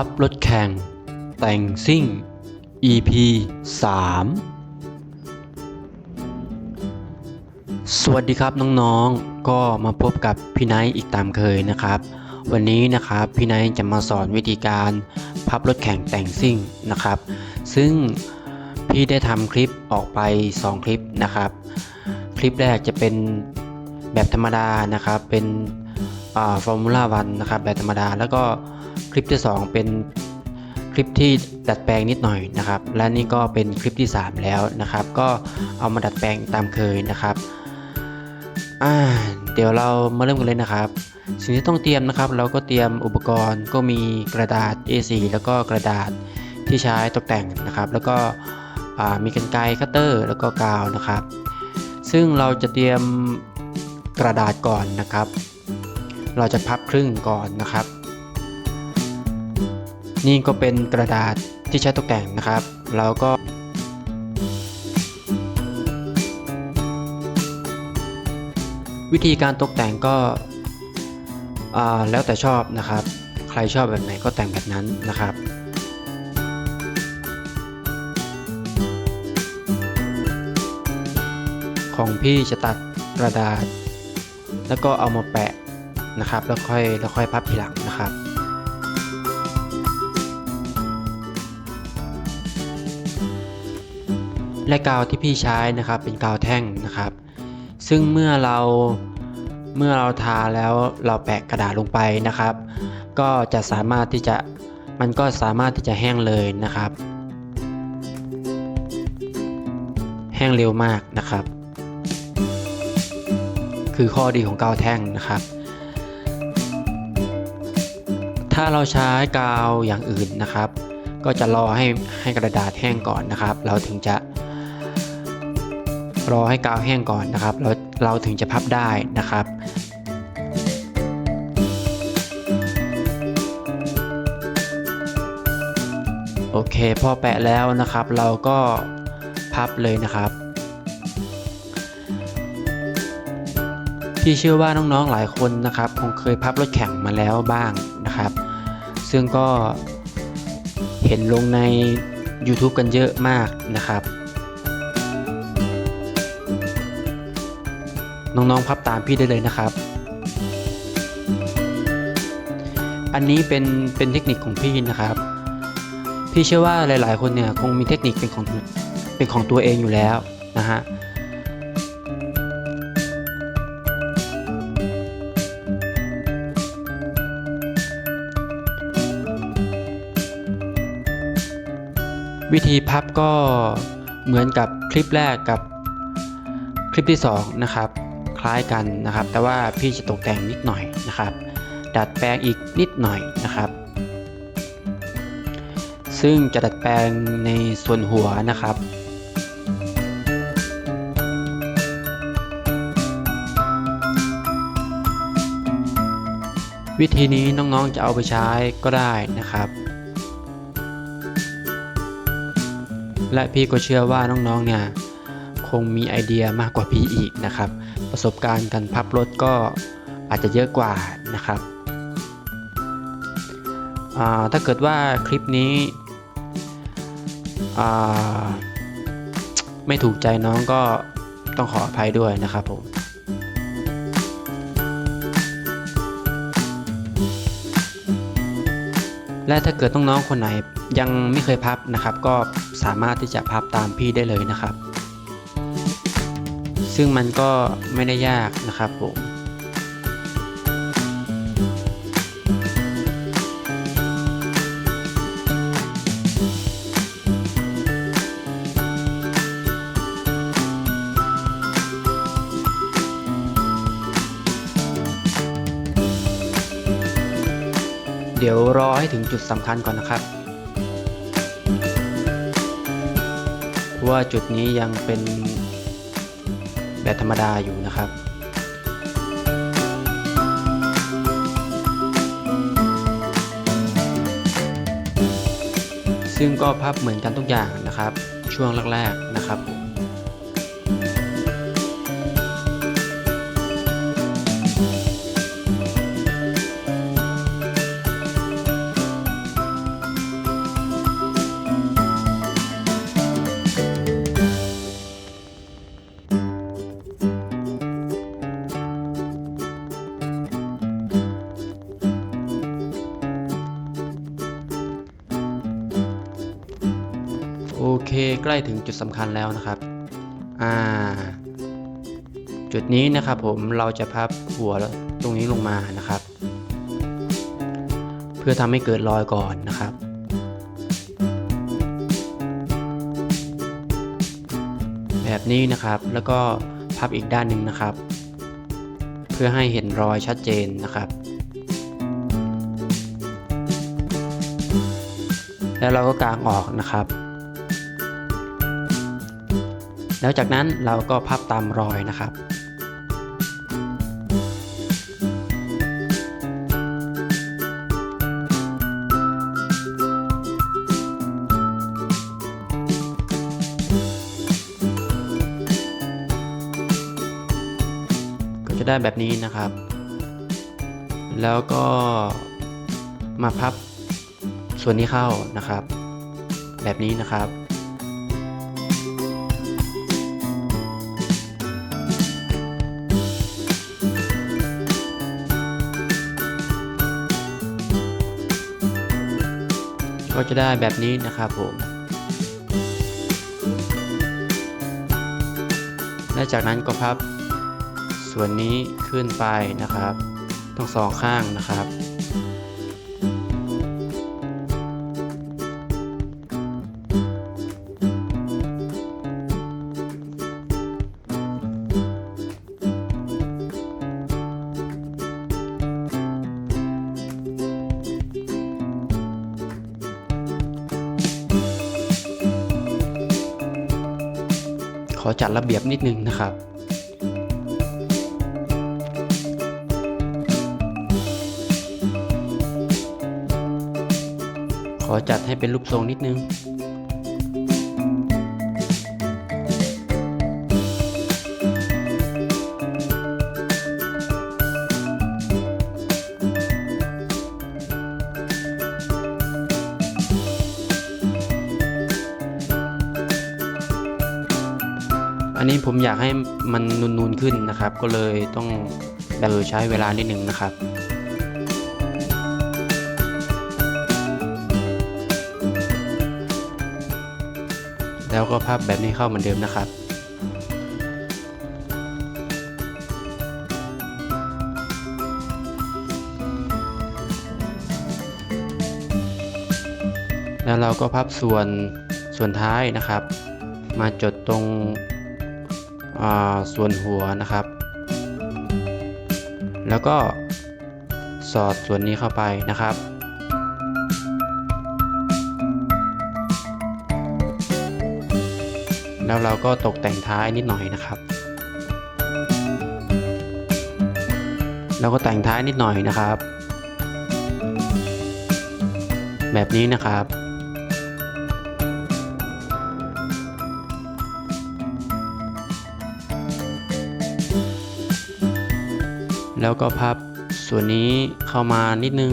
พับรถแข่ง แต่งซิ่ง EP 3 สวัสดีครับน้องๆ ก็มาพบกับพี่ไนท์อีกตามเคยนะครับ วันนี้นะครับพี่ไนท์จะมาสอนวิธีการพับรถแข่งแต่งซิ่งนะครับ ซึ่งพี่ได้ทำคลิปออกไป 2 คลิปนะครับ คลิปแรกจะเป็นแบบธรรมดานะครับ เป็นฟอร์มูล่าวันนะครับแบบธรรมดาแล้วก็ คลิปที่ 2 เป็นคลิปที่ดัดแปลงนิดหน่อยนะครับ และนี่ก็เป็นคลิปที่ 3 แล้วนะครับ ก็เอามาดัดแปลงตามเคยนะครับเดี๋ยวเรามาเริ่มกันเลยนะครับ สิ่งที่ต้องเตรียมนะครับ เราก็เตรียมอุปกรณ์ก็มีกระดาษ A4 แล้วก็กระดาษที่ใช้ตกแต่งนะครับ แล้วก็มีกันไกรคัตเตอร์ แล้วก็กาวนะครับ ซึ่งเราจะเตรียมกระดาษก่อนนะครับ เราจะพับครึ่งก่อนนะครับ นี่ก็เป็นกระดาษที่ใช้ตกแต่งนะครับ แล้วก็ วิธีการตกแต่งก็อ่าแล้วแต่ชอบนะครับ ใครชอบแบบไหนก็แต่งแบบนั้นนะครับของพี่จะตัดกระดาษ แล้วก็เอามาแปะนะครับ แล้วค่อยแล้วค่อยพับทีหลัง และกาวที่พี่ใช้นะครับเป็นกาวแท่งนะครับ ซึ่งเมื่อเราเมื่อเราทาแล้วเราแปะกระดาษลงไปนะครับ ก็จะสามารถที่จะมันก็สามารถที่จะแห้งเลยนะครับ แห้งเร็วมากนะครับ คือข้อดีของกาวแท่งนะครับ ถ้าเราใช้กาวอย่างอื่นนะครับ ก็จะรอให้ให้กระดาษแห้งก่อนนะครับ เราถึงจะ รอให้กาวแห้งก่อนนะครับเราเราถึงจะพับได้นะครับโอเคพอแปะแล้วนะครับ เราก็พับเลยนะครับ พี่เชื่อว่าน้องๆหลายคนนะครับ คงเคยพับรถแข่งมาแล้วบ้างนะครับ ซึ่งก็เห็นลงใน YouTube กันเยอะมากนะครับ น้องๆพับตามพี่ได้เลยนะครับ อันนี้เป็นเป็นเทคนิคของพี่นะครับ พี่เชื่อว่าหลาย ๆ คนเนี่ยคงมีเทคนิคเป็นของเป็นของตัวเองอยู่แล้วนะฮะวิธีพับก็เหมือนกับคลิปแรกกับคลิปที่ 2 นะครับ ล้ายกันนะครับ แต่ว่าพี่จะตกแต่งนิดหน่อยนะครับ ดัดแปลงอีกนิดหน่อยนะครับ ซึ่งจะดัดแปลงในส่วนหัวนะครับวิธีนี้น้องๆจะเอาไปใช้ก็ได้นะครับ และพี่ก็เชื่อว่าน้องๆเนี่ยคงมีไอเดียมากกว่าพี่อีกนะครับ ประสบการณ์การพับรถก็อาจจะเยอะกว่านะครับ ถ้าเกิดว่าคลิปนี้ไม่ถูกใจน้องก็ต้องขออภัยด้วยนะครับผมและถ้าเกิดน้องๆคนไหนยังไม่เคยพับนะครับ ก็สามารถที่จะพับตามพี่ได้เลยนะครับ ซึ่งมันก็ไม่ได้ยากนะครับผมเดี๋ยวรอให้ถึงจุดสำคัญก่อนนะครับ ว่าจุดนี้ยังเป็น แบบธรรมดาอยู่นะครับซึ่งก็พับเหมือนกันทุกอย่างนะครับ ช่วงแรกๆนะครับ ใกล้ถึงจุดสำคัญแล้วนะครับอ่าจุดนี้นะครับผมเราจะพับหัวตรงนี้ลงมานะครับ เพื่อทำให้เกิดรอยก่อนนะครับแบบนี้นะครับแล้วก็พับอีกด้านหนึ่งนะครับ เพื่อให้เห็นรอยชัดเจนนะครับ แล้วเราก็กางออกนะครับ แล้วจากนั้นเราก็พับตามรอยนะครับก็จะได้แบบนี้นะครับ แล้วก็มาพับส่วนนี้เข้านะครับ แบบนี้นะครับ ก็จะได้แบบนี้นะครับผม และจากนั้นก็พับส่วนนี้ขึ้นไปนะครับ ทั้งสองข้างนะครับ อจัดระเบียบนิดนึงนะครับขอจัดให้เป็นรูปทรงนิดนึง ผมอยากให้มันนูนๆขึ้นนะครับ ก็เลยต้องเออใช้เวลานิดหนึ่งนะครับแล้วก็พับแบบนี้เข้าเหมือนเดิมนะครับ แล้วเราก็พับส่วนส่วนท้ายนะครับ มาจดตรง ส่วนหัวนะครับ แล้วก็สอดส่วนนี้เข้าไปนะครับ แล้วเราก็ตกแต่งท้ายนิดหน่อยนะครับเราก็แต่งท้ายนิดหน่อยนะครับ แบบนี้นะครับ แล้วก็พับส่วนนี้เข้ามานิดนึง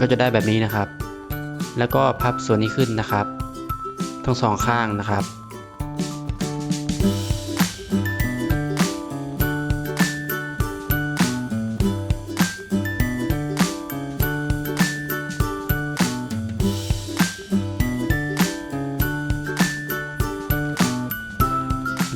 ก็จะได้แบบนี้นะครับ แล้วก็พับส่วนนี้ขึ้นนะครับ ทั้งสองข้างนะครับ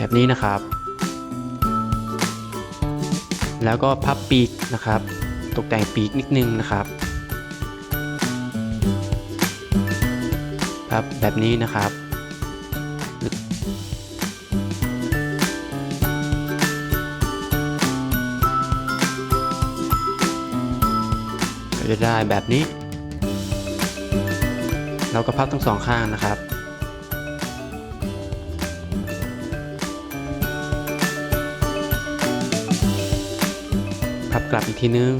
แบบนี้นะครับ แล้วก็พับปีกนะครับ ตกแต่งปีกนิดนึงนะครับ พับแบบนี้นะครับจะได้แบบนี้ เราก็พับทั้งสองข้างนะครับ กลับอีกทีนึง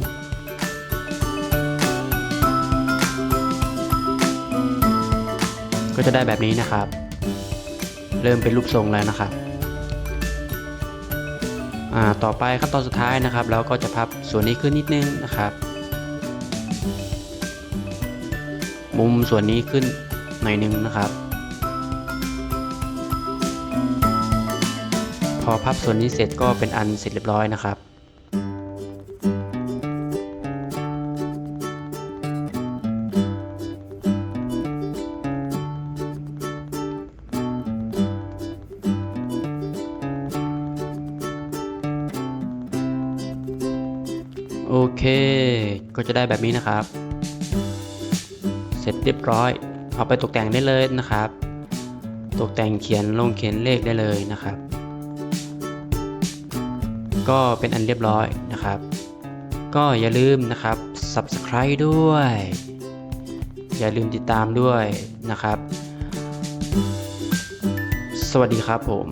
ก็จะได้แบบนี้นะครับ เริ่มเป็นรูปทรงแล้วนะครับต่อไปขั้นตอนสุดท้ายนะครับแล้วก็จะพับส่วนนี้ขึ้นนิดนึงนะครับ มุมส่วนนี้ขึ้นหน่อยนึงนะครับ พอพับส่วนนี้เสร็จก็เป็นอันเสร็จเรียบร้อยนะครับ ได้แบบนี้นะครับ เสร็จเรียบร้อย เอาไปตกแต่งได้เลยนะครับ ตกแต่งเขียนลงเขียนเลขได้เลยนะครับ ก็เป็นอันเรียบร้อยนะครับ ก็อย่าลืมนะครับ subscribe ด้วย อย่าลืมติดตามด้วยนะครับ สวัสดีครับผม